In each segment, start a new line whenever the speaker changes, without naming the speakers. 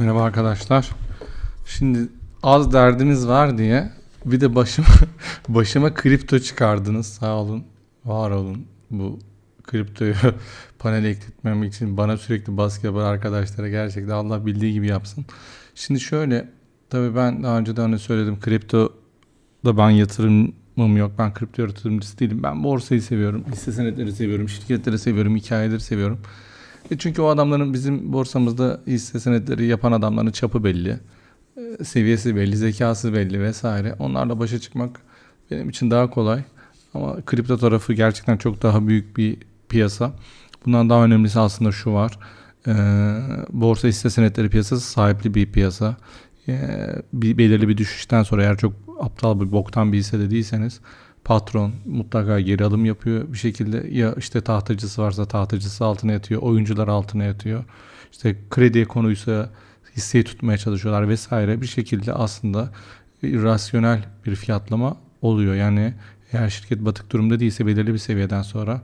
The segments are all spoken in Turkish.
Merhaba arkadaşlar. Şimdi az derdimiz var diye bir de başıma başıma kripto çıkardınız. Sağ olun, var olun. Bu kriptoyu panele ekletmem için bana sürekli baskı yapan arkadaşlara gerçekten Allah bildiği gibi yapsın. Şimdi şöyle tabii ben daha önce de hani söyledim kripto da ben yatırımım yok. Ben kripto yatırımcısı değilim. Ben borsayı seviyorum. hisse senetleri seviyorum. Şirketleri seviyorum. Hikayeleri seviyorum. E çünkü o adamların bizim borsamızda hisse senetleri yapan adamların çapı belli. e, Seviyesi belli, zekası belli vesaire. Onlarla başa çıkmak benim için daha kolay. Ama kripto tarafı gerçekten çok daha büyük bir piyasa. Bundan daha önemlisi aslında şu var. E, borsa hisse senetleri piyasası sahipli bir piyasa. E, bir belirli bir düşüşten sonra eğer çok aptal bir boktan bir hissede değilseniz patron mutlaka geri alım yapıyor bir şekilde ya işte tahtacısı varsa tahtacısı altına yatıyor oyuncular altına yatıyor işte krediye konuysa hisseyi tutmaya çalışıyorlar vesaire bir şekilde aslında irrasyonel bir fiyatlama oluyor yani eğer şirket batık durumda değilse belirli bir seviyeden sonra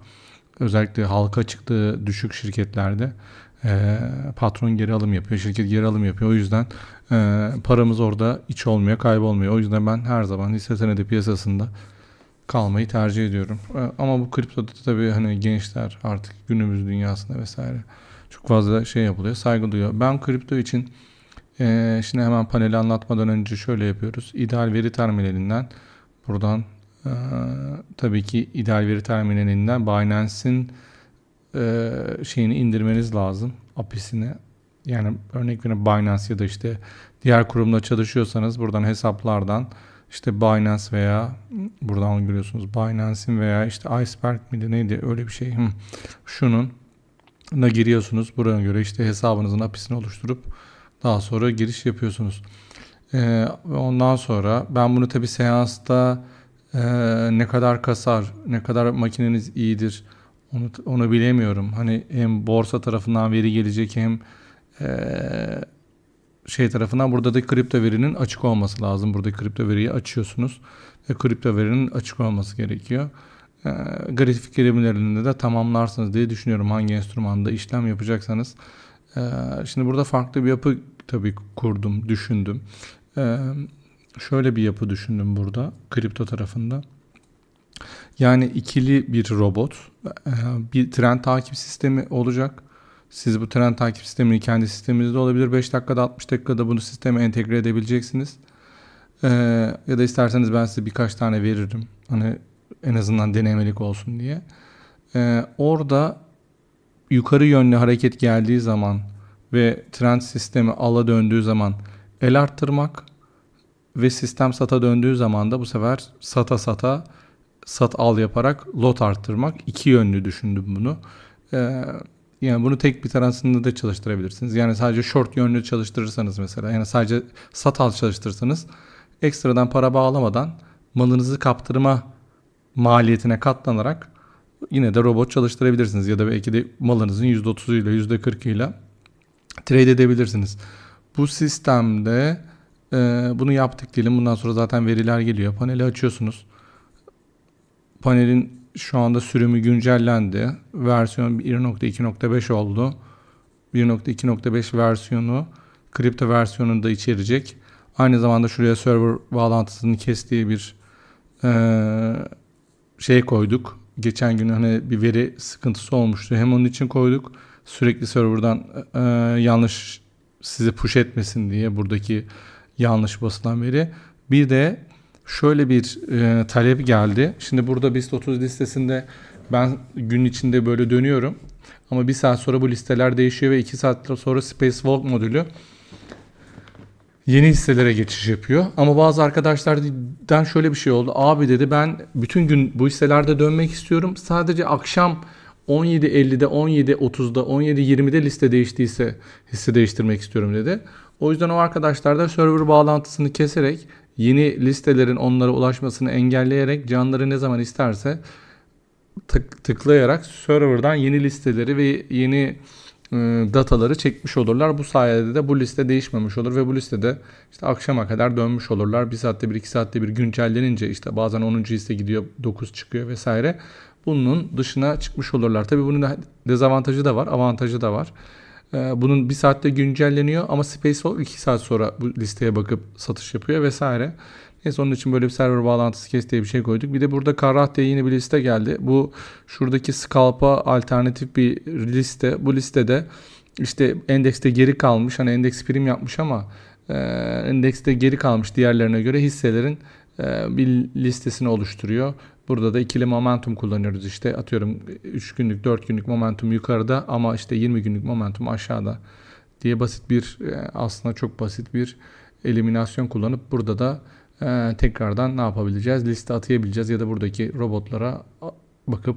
özellikle halka çıktığı düşük şirketlerde e, patron geri alım yapıyor, şirket geri alım yapıyor. O yüzden e, paramız orada iç olmuyor, kaybolmuyor. O yüzden ben her zaman hisse senedi piyasasında kalmayı tercih ediyorum. E, Ama bu kriptoda da tabii hani gençler artık günümüz dünyasında vesaire çok fazla şey yapılıyor, saygı duyuyor. Ben kripto için e, şimdi hemen paneli anlatmadan önce şöyle yapıyoruz. İdeal veri terminalinden buradan e, tabii ki ideal veri terminalinden Binance'in e, şeyini indirmeniz lazım. API'sini. Yani örnek veriyorum Binance ya da işte diğer kurumda çalışıyorsanız buradan hesaplardan işte Binance veya buradan görüyorsunuz Binance'in veya işte Iceberg miydi neydi öyle bir şey. Hı. Şunun da giriyorsunuz. Buraya göre işte hesabınızın API'sini oluşturup daha sonra giriş yapıyorsunuz. Ee, ondan sonra ben bunu tabi seansta e, ne kadar kasar, ne kadar makineniz iyidir onu, onu bilemiyorum. Hani hem borsa tarafından veri gelecek hem e, şey tarafından burada da kripto verinin açık olması lazım. Burada kripto veriyi açıyorsunuz ve kripto verinin açık olması gerekiyor. E, grafik verimlerinde de tamamlarsınız diye düşünüyorum hangi enstrümanda işlem yapacaksanız. E, şimdi burada farklı bir yapı tabii kurdum, düşündüm. E, şöyle bir yapı düşündüm burada kripto tarafında. Yani ikili bir robot, bir tren takip sistemi olacak. Siz bu tren takip sistemini kendi sisteminizde olabilir. 5 dakikada 60 dakikada bunu sisteme entegre edebileceksiniz. Ee, ya da isterseniz ben size birkaç tane veririm. Hani en azından denemelik olsun diye. Ee, orada yukarı yönlü hareket geldiği zaman ve tren sistemi ala döndüğü zaman el arttırmak ve sistem sata döndüğü zaman da bu sefer sata sata sat al yaparak lot arttırmak iki yönlü düşündüm bunu. Ee, yani bunu tek bir tarafında da çalıştırabilirsiniz. Yani sadece short yönlü çalıştırırsanız mesela yani sadece sat al çalıştırırsanız ekstradan para bağlamadan malınızı kaptırma maliyetine katlanarak yine de robot çalıştırabilirsiniz ya da belki de malınızın %30'uyla %40'ıyla trade edebilirsiniz. Bu sistemde e, bunu yaptık diyelim. Bundan sonra zaten veriler geliyor. Paneli açıyorsunuz. Panelin şu anda sürümü güncellendi. Versiyon 1.2.5 oldu. 1.2.5 versiyonu kripto versiyonunu da içerecek. Aynı zamanda şuraya server bağlantısını kestiği bir e, şey koyduk. Geçen gün hani bir veri sıkıntısı olmuştu. Hem onun için koyduk. Sürekli serverdan e, yanlış sizi push etmesin diye buradaki yanlış basılan veri. Bir de şöyle bir e, talep geldi. Şimdi burada BIST 30 listesinde ben gün içinde böyle dönüyorum. Ama bir saat sonra bu listeler değişiyor ve iki saat sonra Spacewalk modülü yeni hisselere geçiş yapıyor. Ama bazı arkadaşlardan şöyle bir şey oldu. Abi dedi ben bütün gün bu hisselerde dönmek istiyorum. Sadece akşam 17.50'de, 17.30'da, 17.20'de liste değiştiyse hisse değiştirmek istiyorum dedi. O yüzden o arkadaşlar da server bağlantısını keserek yeni listelerin onlara ulaşmasını engelleyerek canları ne zaman isterse tık, tıklayarak serverdan yeni listeleri ve yeni e, dataları çekmiş olurlar. Bu sayede de bu liste değişmemiş olur ve bu listede işte akşama kadar dönmüş olurlar. Bir saatte bir iki saatte bir güncellenince işte bazen 10. liste gidiyor 9 çıkıyor vesaire. Bunun dışına çıkmış olurlar. Tabii bunun dezavantajı da var avantajı da var. Ee, bunun bir saatte güncelleniyor ama Spacewalk 2 saat sonra bu listeye bakıp satış yapıyor vesaire. Neyse onun için böyle bir server bağlantısı kes diye bir şey koyduk. Bir de burada Karrah diye yeni bir liste geldi. Bu şuradaki Scalp'a alternatif bir liste. Bu listede işte endekste geri kalmış. Hani endeks prim yapmış ama e, endekste geri kalmış diğerlerine göre hisselerin e, bir listesini oluşturuyor. Burada da ikili momentum kullanıyoruz işte atıyorum 3 günlük 4 günlük momentum yukarıda ama işte 20 günlük momentum aşağıda diye basit bir e, aslında çok basit bir eliminasyon kullanıp burada da e, tekrardan ne yapabileceğiz? Liste atayabileceğiz ya da buradaki robotlara bakıp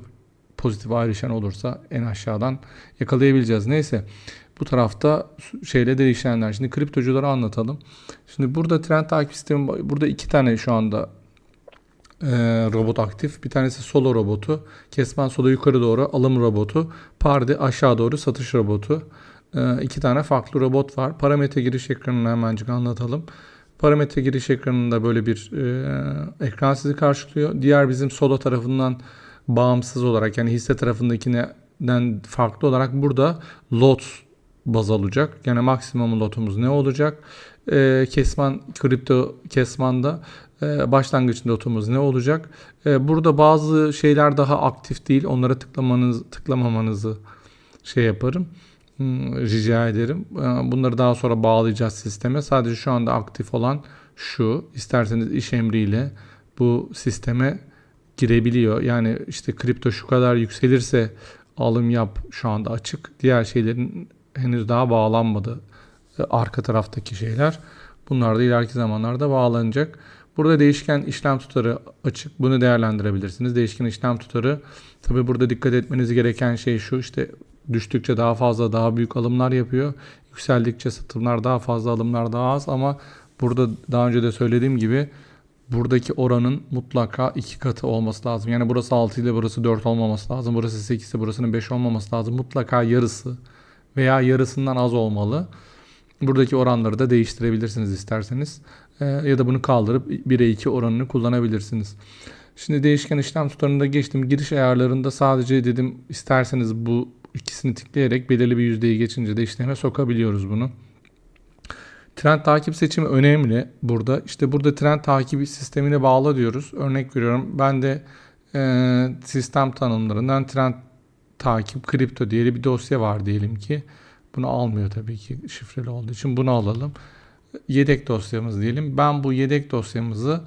pozitif ayrışan olursa en aşağıdan yakalayabileceğiz. Neyse bu tarafta şeyle değişenler. Şimdi kriptocuları anlatalım. Şimdi burada trend takip sistemi burada iki tane şu anda e, robot aktif. Bir tanesi solo robotu. Kesman solo yukarı doğru alım robotu. Pardi aşağı doğru satış robotu. E, iki tane farklı robot var. Parametre giriş ekranını hemencik anlatalım. Parametre giriş ekranında böyle bir e, ekran sizi karşılıyor. Diğer bizim solo tarafından bağımsız olarak yani hisse tarafındakinden farklı olarak burada lot baz alacak. Yani maksimum lotumuz ne olacak? E, kesman kripto kesmanda e, başlangıç lotumuz ne olacak? E, burada bazı şeyler daha aktif değil. Onlara tıklamanız tıklamamanızı şey yaparım. Hmm, rica ederim. E, bunları daha sonra bağlayacağız sisteme. Sadece şu anda aktif olan şu. İsterseniz iş emriyle bu sisteme girebiliyor. Yani işte kripto şu kadar yükselirse alım yap şu anda açık. Diğer şeylerin henüz daha bağlanmadı. Arka taraftaki şeyler. Bunlar da ileriki zamanlarda bağlanacak. Burada değişken işlem tutarı açık. Bunu değerlendirebilirsiniz. Değişken işlem tutarı tabi burada dikkat etmeniz gereken şey şu işte düştükçe daha fazla daha büyük alımlar yapıyor. Yükseldikçe satımlar daha fazla alımlar daha az ama burada daha önce de söylediğim gibi buradaki oranın mutlaka iki katı olması lazım. Yani burası 6 ile burası 4 olmaması lazım. Burası 8 ise burasının 5 olmaması lazım. Mutlaka yarısı veya yarısından az olmalı. Buradaki oranları da değiştirebilirsiniz isterseniz. Ee, ya da bunu kaldırıp 1'e 2 oranını kullanabilirsiniz. Şimdi değişken işlem tutarında geçtim. Giriş ayarlarında sadece dedim isterseniz bu ikisini tıklayarak belirli bir yüzdeyi geçince de işleme sokabiliyoruz bunu. Trend takip seçimi önemli burada. İşte burada trend takibi sistemine bağla diyoruz. Örnek veriyorum. Ben de e, sistem tanımlarından trend takip kripto diye bir dosya var diyelim ki. Bunu almıyor tabii ki şifreli olduğu için. Bunu alalım. Yedek dosyamız diyelim. Ben bu yedek dosyamızı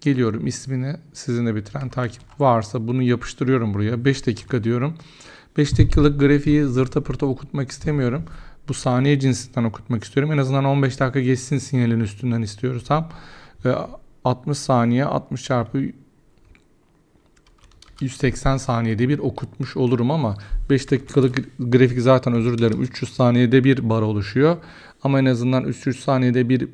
geliyorum ismini sizin de bir trend takip varsa bunu yapıştırıyorum buraya. 5 dakika diyorum. 5 dakikalık grafiği zırta pırta okutmak istemiyorum. Bu saniye cinsinden okutmak istiyorum. En azından 15 dakika geçsin sinyalin üstünden istiyorsam. 60 saniye 60 çarpı 180 saniyede bir okutmuş olurum ama 5 dakikalık grafik zaten özür dilerim 300 saniyede bir bar oluşuyor. Ama en azından 300 saniyede bir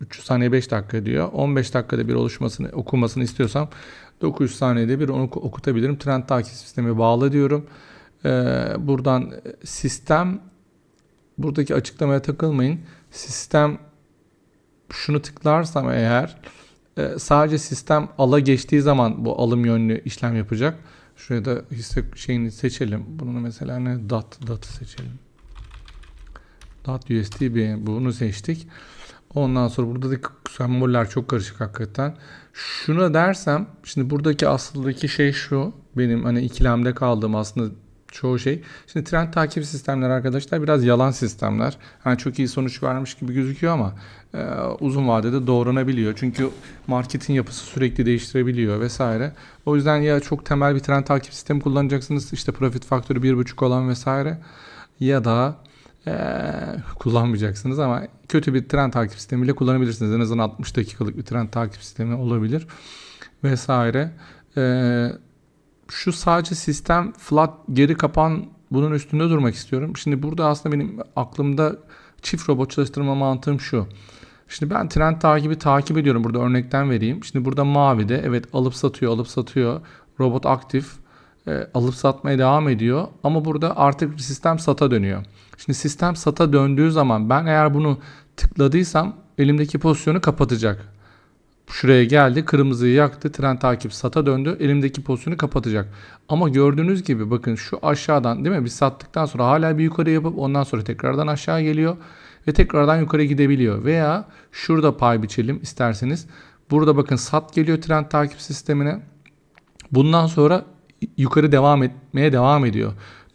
300 saniye 5 dakika diyor. 15 dakikada bir oluşmasını okunmasını istiyorsam 900 saniyede bir onu okutabilirim. Trend takip sistemi bağlı diyorum. Ee, buradan sistem buradaki açıklamaya takılmayın. Sistem şunu tıklarsam eğer e, sadece sistem ala geçtiği zaman bu alım yönlü işlem yapacak. Şuraya da hisse şeyini seçelim. Bunu mesela ne? DAT, DAT'ı seçelim. DAT USDB bunu seçtik. Ondan sonra burada da semboller çok karışık hakikaten. Şuna dersem şimdi buradaki aslındaki şey şu. Benim hani ikilemde kaldığım aslında çoğu şey. Şimdi trend takip sistemler arkadaşlar biraz yalan sistemler. Yani çok iyi sonuç vermiş gibi gözüküyor ama e, uzun vadede doğranabiliyor. Çünkü marketin yapısı sürekli değiştirebiliyor vesaire. O yüzden ya çok temel bir trend takip sistemi kullanacaksınız. işte profit faktörü 1.5 olan vesaire. Ya da e, kullanmayacaksınız ama kötü bir trend takip sistemiyle kullanabilirsiniz. En azından 60 dakikalık bir trend takip sistemi olabilir vesaire. Eee şu sadece sistem flat geri kapan bunun üstünde durmak istiyorum. Şimdi burada aslında benim aklımda çift robot çalıştırma mantığım şu. Şimdi ben trend takibi takip ediyorum. Burada örnekten vereyim. Şimdi burada mavide evet alıp satıyor alıp satıyor. Robot aktif. E, alıp satmaya devam ediyor. Ama burada artık sistem sata dönüyor. Şimdi sistem sata döndüğü zaman ben eğer bunu tıkladıysam elimdeki pozisyonu kapatacak. Şuraya geldi. Kırmızıyı yaktı. Tren takip sata döndü. Elimdeki pozisyonu kapatacak. Ama gördüğünüz gibi bakın şu aşağıdan değil mi? Biz sattıktan sonra hala bir yukarı yapıp ondan sonra tekrardan aşağı geliyor. Ve tekrardan yukarı gidebiliyor. Veya şurada pay biçelim isterseniz. Burada bakın sat geliyor tren takip sistemine. Bundan sonra yukarı devam etmeye devam ediyor.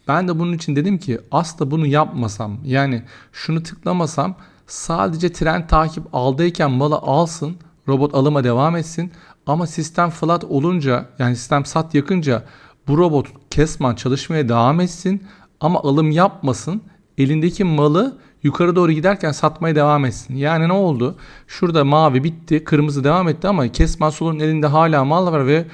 Ben de bunun için dedim ki aslında bunu yapmasam yani şunu tıklamasam sadece tren takip aldıyken malı alsın robot alıma devam etsin ama sistem flat olunca yani sistem sat yakınca bu robot kesman çalışmaya devam etsin ama alım yapmasın elindeki malı yukarı doğru giderken satmaya devam etsin. Yani ne oldu? Şurada mavi bitti, kırmızı devam etti ama Kesman Solo'nun elinde hala mal var ve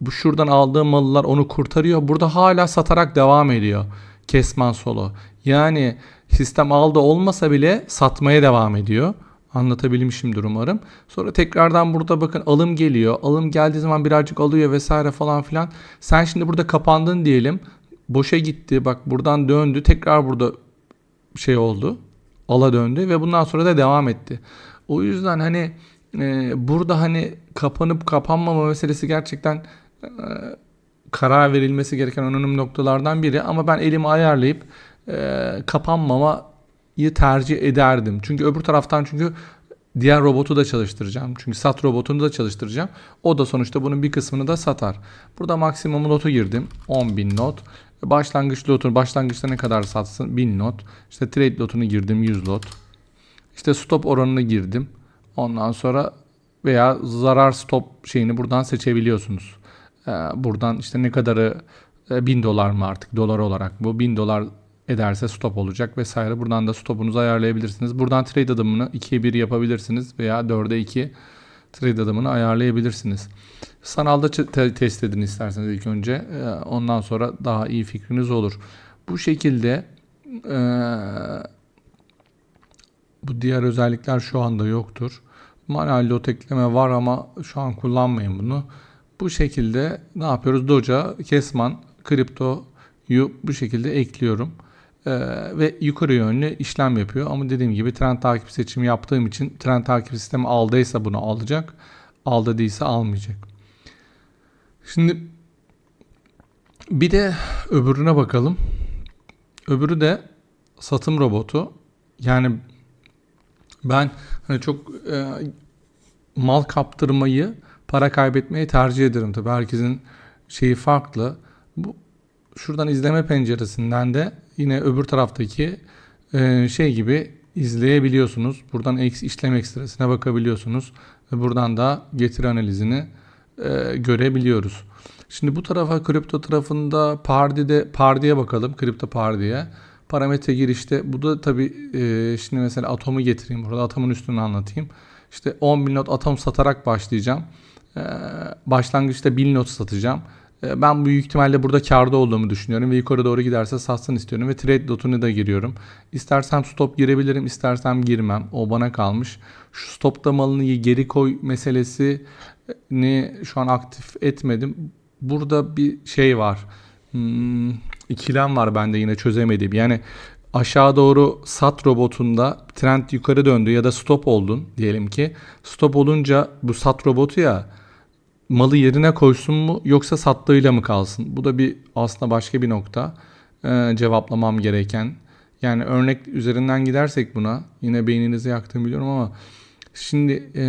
bu şuradan aldığı mallar onu kurtarıyor. Burada hala satarak devam ediyor Kesman Solo. Yani sistem aldı olmasa bile satmaya devam ediyor. Anlatabilmişimdir umarım. Sonra tekrardan burada bakın alım geliyor. Alım geldiği zaman birazcık alıyor vesaire falan filan. Sen şimdi burada kapandın diyelim. Boşa gitti. Bak buradan döndü. Tekrar burada şey oldu. Ala döndü ve bundan sonra da devam etti. O yüzden hani e, burada hani kapanıp kapanmama meselesi gerçekten karar verilmesi gereken önemli noktalardan biri. Ama ben elimi ayarlayıp e, kapanmamayı tercih ederdim. Çünkü öbür taraftan çünkü diğer robotu da çalıştıracağım. Çünkü sat robotunu da çalıştıracağım. O da sonuçta bunun bir kısmını da satar. Burada maksimum notu girdim. 10.000 not. Başlangıç lotunu başlangıçta ne kadar satsın? 1000 lot. İşte trade lotunu girdim 100 lot. İşte stop oranını girdim. Ondan sonra veya zarar stop şeyini buradan seçebiliyorsunuz. Ee, buradan işte ne kadarı e, 1000 dolar mı artık dolar olarak bu 1000 dolar ederse stop olacak vesaire. Buradan da stopunuzu ayarlayabilirsiniz. Buradan trade adımını 2'ye 1 yapabilirsiniz veya 4'e 2 trade adımını ayarlayabilirsiniz. Sanalda te- test edin isterseniz ilk önce. Ee, ondan sonra daha iyi fikriniz olur. Bu şekilde ee, bu diğer özellikler şu anda yoktur. Manuel lot ekleme var ama şu an kullanmayın bunu. Bu şekilde ne yapıyoruz? Doja, Kesman, Kripto'yu bu şekilde ekliyorum. Ee, ve yukarı yönlü işlem yapıyor. Ama dediğim gibi trend takip seçimi yaptığım için trend takip sistemi aldıysa bunu alacak. Aldı değilse almayacak. Şimdi bir de öbürüne bakalım. Öbürü de satım robotu. Yani ben hani çok e, mal kaptırmayı para kaybetmeyi tercih ederim. Tabii herkesin şeyi farklı. Bu şuradan izleme penceresinden de yine öbür taraftaki e, şey gibi izleyebiliyorsunuz. Buradan eks, işlem ekstresine bakabiliyorsunuz. Ve buradan da getiri analizini e, görebiliyoruz. Şimdi bu tarafa kripto tarafında Pardi'de Pardi'ye bakalım. Kripto Pardi'ye. Parametre girişte bu da tabi e, şimdi mesela atomu getireyim burada atomun üstünü anlatayım. İşte 10 bin not atom satarak başlayacağım. E, başlangıçta 1000 not satacağım. E, ben büyük ihtimalle burada karda olduğumu düşünüyorum ve yukarı doğru giderse satsın istiyorum ve trade lotunu da giriyorum. İstersem stop girebilirim, istersem girmem. O bana kalmış. Şu stopta malını geri koy meselesini şu an aktif etmedim. Burada bir şey var. Hmm, ikilem var bende yine çözemediğim. Yani aşağı doğru sat robotunda trend yukarı döndü ya da stop oldun diyelim ki. Stop olunca bu sat robotu ya malı yerine koysun mu yoksa sattığıyla mı kalsın? Bu da bir aslında başka bir nokta ee, cevaplamam gereken. Yani örnek üzerinden gidersek buna yine beyninizi yaktığımı biliyorum ama şimdi e,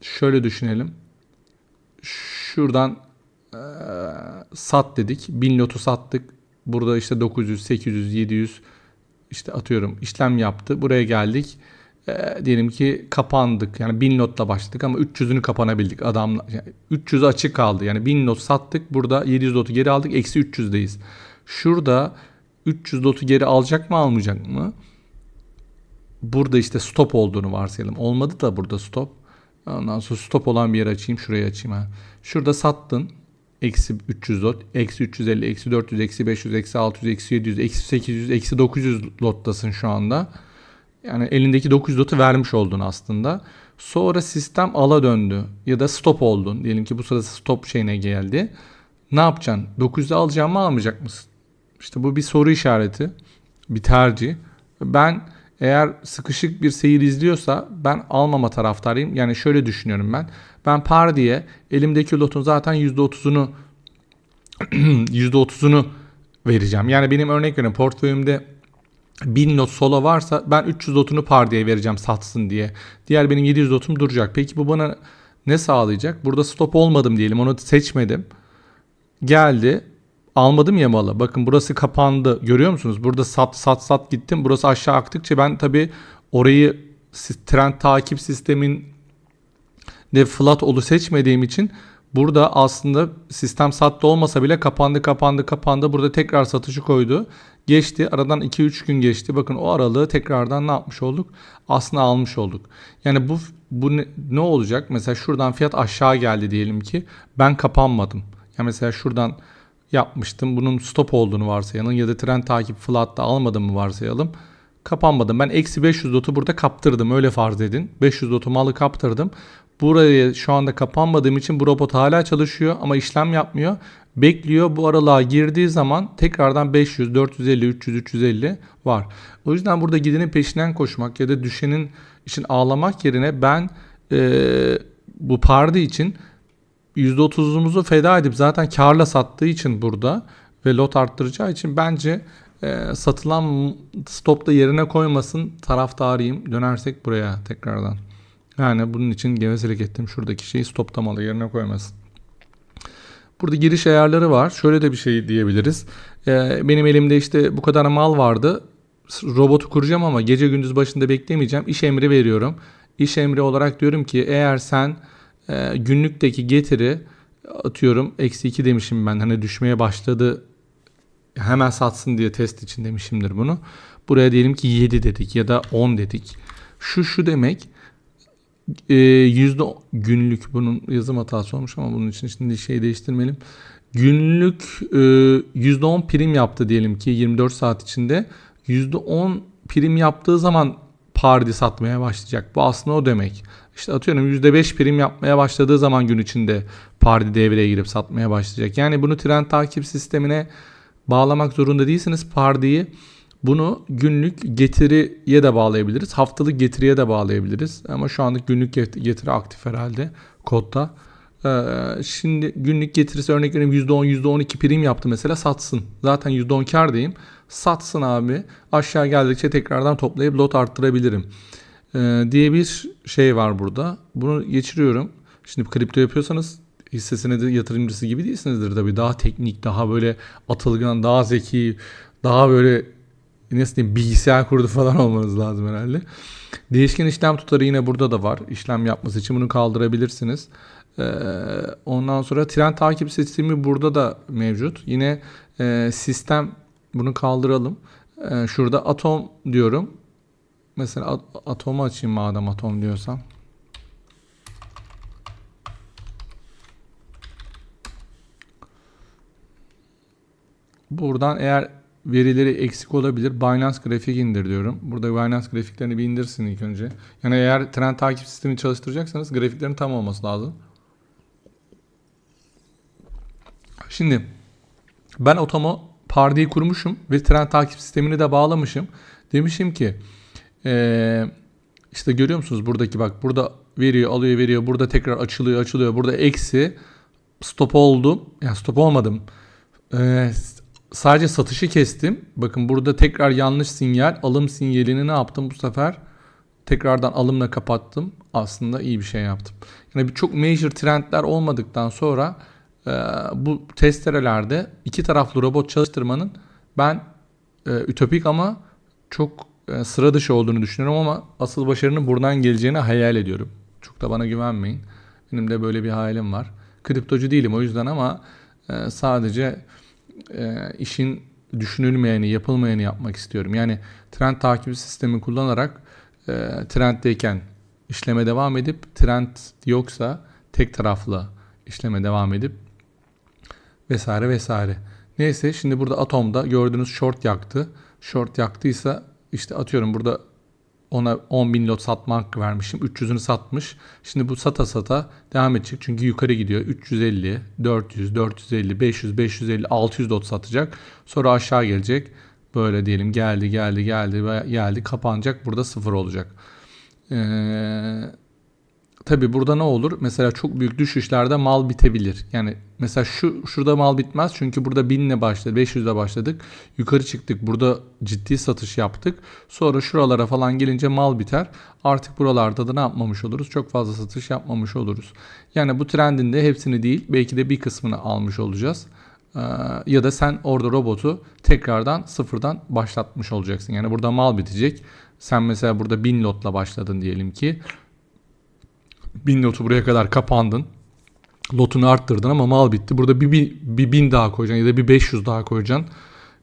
şöyle düşünelim. Şuradan e, sat dedik. 1000 lotu sattık. Burada işte 900, 800, 700 işte atıyorum işlem yaptı. Buraya geldik. E, diyelim ki kapandık. Yani 1000 lotla başladık ama 300'ünü kapanabildik. Adam yani 300 açık kaldı. Yani 1000 lot sattık. Burada 700 lotu geri aldık. Eksi 300'deyiz. Şurada 300 lotu geri alacak mı almayacak mı? Burada işte stop olduğunu varsayalım. Olmadı da burada stop. Ondan sonra stop olan bir yer açayım. Şurayı açayım. Ha. Şurada sattın. Eksi 300 lot. Eksi 350, eksi 400, eksi 500, eksi 600, eksi 700, eksi 800, eksi 900 lottasın şu anda. Yani elindeki 900 lotu vermiş oldun aslında. Sonra sistem ala döndü ya da stop oldun. Diyelim ki bu sırada stop şeyine geldi. Ne yapacaksın? 900'ü alacağım mı almayacak mısın? İşte bu bir soru işareti. Bir tercih. Ben Eğer sıkışık bir seyir izliyorsa ben almama taraftarıyım. Yani şöyle düşünüyorum ben. Ben par diye elimdeki lotun zaten %30'unu %30'unu vereceğim. Yani benim örnek veriyorum portföyümde 1000 lot solo varsa ben 300 lotunu par diye vereceğim satsın diye. Diğer benim 700 lotum duracak. Peki bu bana ne sağlayacak? Burada stop olmadım diyelim onu seçmedim. Geldi almadım ya malı. Bakın burası kapandı. Görüyor musunuz? Burada sat sat sat gittim. Burası aşağı aktıkça ben tabii orayı trend takip sistemin de flat olu seçmediğim için burada aslında sistem sattı olmasa bile kapandı kapandı kapandı. Burada tekrar satışı koydu. Geçti. Aradan 2-3 gün geçti. Bakın o aralığı tekrardan ne yapmış olduk? Aslında almış olduk. Yani bu bu ne, ne olacak? Mesela şuradan fiyat aşağı geldi diyelim ki. Ben kapanmadım. Yani mesela şuradan yapmıştım. Bunun stop olduğunu varsayalım ya da trend takip flat'ta almadım mı varsayalım. Kapanmadım. Ben eksi 500 dotu burada kaptırdım. Öyle farz edin. 500 dotu malı kaptırdım. Buraya şu anda kapanmadığım için bu robot hala çalışıyor ama işlem yapmıyor. Bekliyor bu aralığa girdiği zaman tekrardan 500, 450, 300, 350 var. O yüzden burada gidenin peşinden koşmak ya da düşenin için ağlamak yerine ben e, bu pardı için %30'umuzu feda edip zaten karla sattığı için burada ve lot arttıracağı için bence e, satılan stopta yerine koymasın taraftarıyım. Dönersek buraya tekrardan. Yani bunun için gevezelik ettim. Şuradaki şeyi stopta malı yerine koymasın. Burada giriş ayarları var. Şöyle de bir şey diyebiliriz. E, benim elimde işte bu kadar mal vardı. Robotu kuracağım ama gece gündüz başında beklemeyeceğim. İş emri veriyorum. İş emri olarak diyorum ki eğer sen e, günlükteki getiri atıyorum eksi 2 demişim ben hani düşmeye başladı hemen satsın diye test için demişimdir bunu. Buraya diyelim ki 7 dedik ya da 10 dedik. Şu şu demek e, yüzde günlük bunun yazım hatası olmuş ama bunun için şimdi şey değiştirmeyelim. Günlük e, yüzde 10 prim yaptı diyelim ki 24 saat içinde. Yüzde 10 prim yaptığı zaman pardi satmaya başlayacak. Bu aslında o demek. İşte atıyorum %5 prim yapmaya başladığı zaman gün içinde pardi devreye girip satmaya başlayacak. Yani bunu trend takip sistemine bağlamak zorunda değilsiniz pardiyi. Bunu günlük getiriye de bağlayabiliriz. Haftalık getiriye de bağlayabiliriz. Ama şu anlık günlük getiri aktif herhalde kodda. Ee, şimdi günlük getirisi örnek veriyorum %10 %12 prim yaptı mesela satsın. Zaten %10 kardayım. Satsın abi. Aşağı geldikçe tekrardan toplayıp lot arttırabilirim. Ee, diye bir şey var burada. Bunu geçiriyorum. Şimdi kripto yapıyorsanız hisse de yatırımcısı gibi değilsinizdir tabii. Daha teknik, daha böyle atılgan, daha zeki, daha böyle nasıl diyeyim bilgisayar kurdu falan olmanız lazım herhalde. Değişken işlem tutarı yine burada da var. İşlem yapması için bunu kaldırabilirsiniz. Ee, ondan sonra trend takip sistemi burada da mevcut. Yine e, sistem bunu kaldıralım. Ee, şurada atom diyorum. Mesela at- atomu açayım madem atom diyorsam. Buradan eğer verileri eksik olabilir Binance grafik indir diyorum. Burada Binance grafiklerini bir indirsin ilk önce. Yani eğer trend takip sistemi çalıştıracaksanız grafiklerin tam olması lazım. Şimdi ben otomo pardiyi kurmuşum ve trend takip sistemini de bağlamışım. Demişim ki ee, işte görüyor musunuz buradaki bak burada veriyor alıyor veriyor burada tekrar açılıyor açılıyor burada eksi stop oldum yani stop olmadım ee, sadece satışı kestim bakın burada tekrar yanlış sinyal alım sinyalini ne yaptım bu sefer tekrardan alımla kapattım aslında iyi bir şey yaptım yani birçok major trendler olmadıktan sonra e, bu testerelerde iki taraflı robot çalıştırmanın ben e, ütopik ama çok e, sıra dışı olduğunu düşünüyorum ama asıl başarının buradan geleceğini hayal ediyorum. Çok da bana güvenmeyin. Benim de böyle bir hayalim var. Kriptocu değilim o yüzden ama e, sadece e, işin düşünülmeyeni, yapılmayanı yapmak istiyorum. Yani trend takip sistemi kullanarak trenddeyken işleme devam edip trend yoksa tek taraflı işleme devam edip vesaire vesaire. Neyse şimdi burada atomda gördüğünüz short yaktı. Short yaktıysa işte atıyorum burada ona 10 bin lot satma hakkı vermişim. 300'ünü satmış. Şimdi bu sata sata devam edecek. Çünkü yukarı gidiyor. 350, 400, 450, 500, 550, 600 lot satacak. Sonra aşağı gelecek. Böyle diyelim geldi geldi geldi geldi kapanacak burada sıfır olacak. Ee, tabi burada ne olur? Mesela çok büyük düşüşlerde mal bitebilir. Yani mesela şu şurada mal bitmez çünkü burada 1000 ile başladı 500 ile başladık. Yukarı çıktık burada ciddi satış yaptık. Sonra şuralara falan gelince mal biter. Artık buralarda da ne yapmamış oluruz? Çok fazla satış yapmamış oluruz. Yani bu trendin de hepsini değil belki de bir kısmını almış olacağız. Ee, ya da sen orada robotu tekrardan sıfırdan başlatmış olacaksın. Yani burada mal bitecek. Sen mesela burada 1000 lotla başladın diyelim ki. 1000 lotu buraya kadar kapandın. Lotunu arttırdın ama mal bitti. Burada bir, bir, bir 1000 daha koyacaksın ya da bir 500 daha koyacaksın.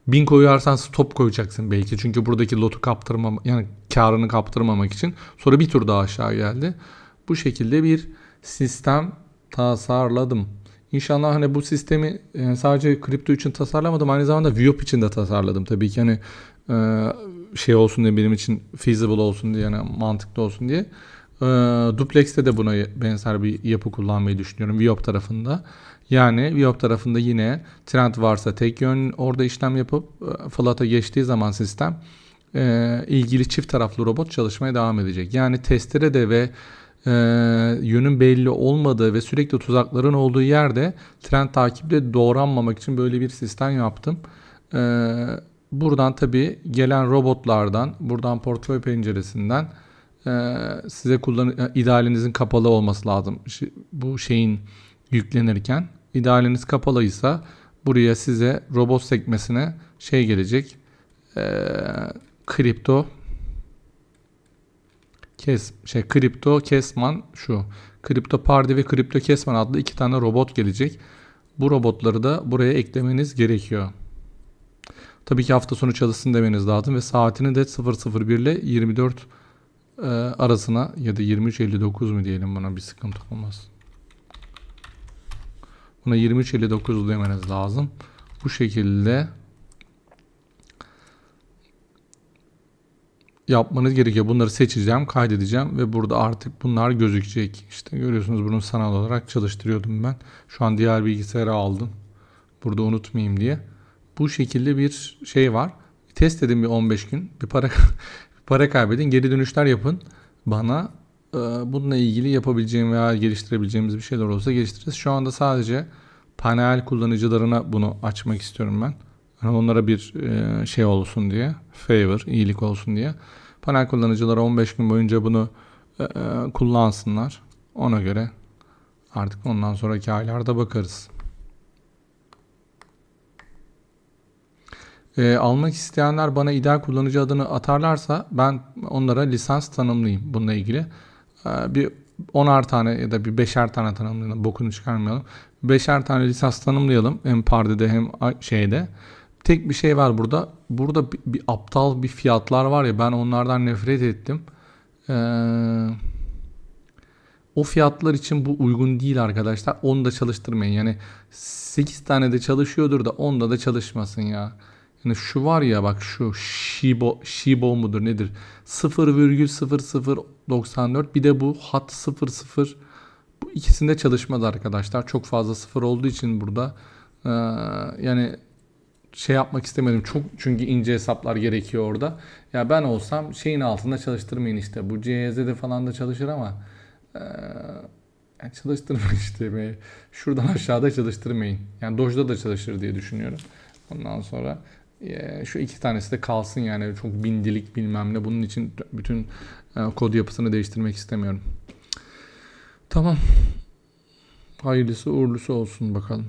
1000 koyarsan stop koyacaksın belki. Çünkü buradaki lotu kaptırmam yani karını kaptırmamak için. Sonra bir tur daha aşağı geldi. Bu şekilde bir sistem tasarladım. İnşallah hani bu sistemi e, sadece kripto için tasarlamadım. Aynı zamanda Viop için de tasarladım. Tabii ki hani e, şey olsun diye benim için feasible olsun diye yani mantıklı olsun diye. E, Duplex'te de buna benzer bir yapı kullanmayı düşünüyorum Viop tarafında. Yani Viop tarafında yine trend varsa tek yön orada işlem yapıp Flat'a geçtiği zaman sistem ilgili çift taraflı robot çalışmaya devam edecek. Yani testere de ve e, yönün belli olmadığı ve sürekli tuzakların olduğu yerde trend takiple doğranmamak için böyle bir sistem yaptım. E, buradan tabi gelen robotlardan, buradan portföy penceresinden e, size kullan idealinizin kapalı olması lazım. Bu şeyin yüklenirken idealiniz kapalıysa buraya size robot sekmesine şey gelecek. E, kripto Kes, şey kripto kesman şu. Kripto Party ve kripto kesman adlı iki tane robot gelecek. Bu robotları da buraya eklemeniz gerekiyor. Tabii ki hafta sonu çalışsın demeniz lazım ve saatini de 001 ile 24 e, arasına ya da 23.59 mu diyelim buna bir sıkıntı olmaz. Buna 23.59 demeniz lazım. Bu şekilde yapmanız gerekiyor. Bunları seçeceğim, kaydedeceğim ve burada artık bunlar gözükecek. İşte görüyorsunuz bunu sanal olarak çalıştırıyordum ben. Şu an diğer bilgisayara aldım. Burada unutmayayım diye. Bu şekilde bir şey var. Test edin bir 15 gün. Bir para para kaybedin. Geri dönüşler yapın. Bana e, bununla ilgili yapabileceğim veya geliştirebileceğimiz bir şeyler olursa geliştiririz. Şu anda sadece panel kullanıcılarına bunu açmak istiyorum ben. Onlara bir e, şey olsun diye, favor, iyilik olsun diye. Panel kullanıcıları 15 gün boyunca bunu e, e, kullansınlar. Ona göre artık ondan sonraki aylarda bakarız. E, almak isteyenler bana ideal kullanıcı adını atarlarsa ben onlara lisans tanımlayayım bununla ilgili. E, bir 10'ar tane ya da bir 5'er tane tanımlayalım. Bokunu çıkarmayalım. 5'er tane lisans tanımlayalım. Hem Pardi'de hem şeyde. Tek bir şey var burada. Burada bir, bir aptal bir fiyatlar var ya ben onlardan nefret ettim. Ee, o fiyatlar için bu uygun değil arkadaşlar. Onu da çalıştırmayın. Yani 8 tane de çalışıyordur da onda da çalışmasın ya. Yani şu var ya bak şu Shibo, Shibo mudur nedir? 0,0094 bir de bu hat 00 bu ikisinde çalışmaz arkadaşlar. Çok fazla sıfır olduğu için burada ee, yani şey yapmak istemedim. Çok çünkü ince hesaplar gerekiyor orada. Ya ben olsam şeyin altında çalıştırmayın işte. Bu CYZ'de falan da çalışır ama e, yani çalıştırmayın işte. Şuradan aşağıda çalıştırmayın. Yani Doge'da da çalışır diye düşünüyorum. Ondan sonra şu iki tanesi de kalsın yani çok bindilik bilmem ne. Bunun için bütün e, kod yapısını değiştirmek istemiyorum. Tamam. Hayırlısı uğurlusu olsun bakalım.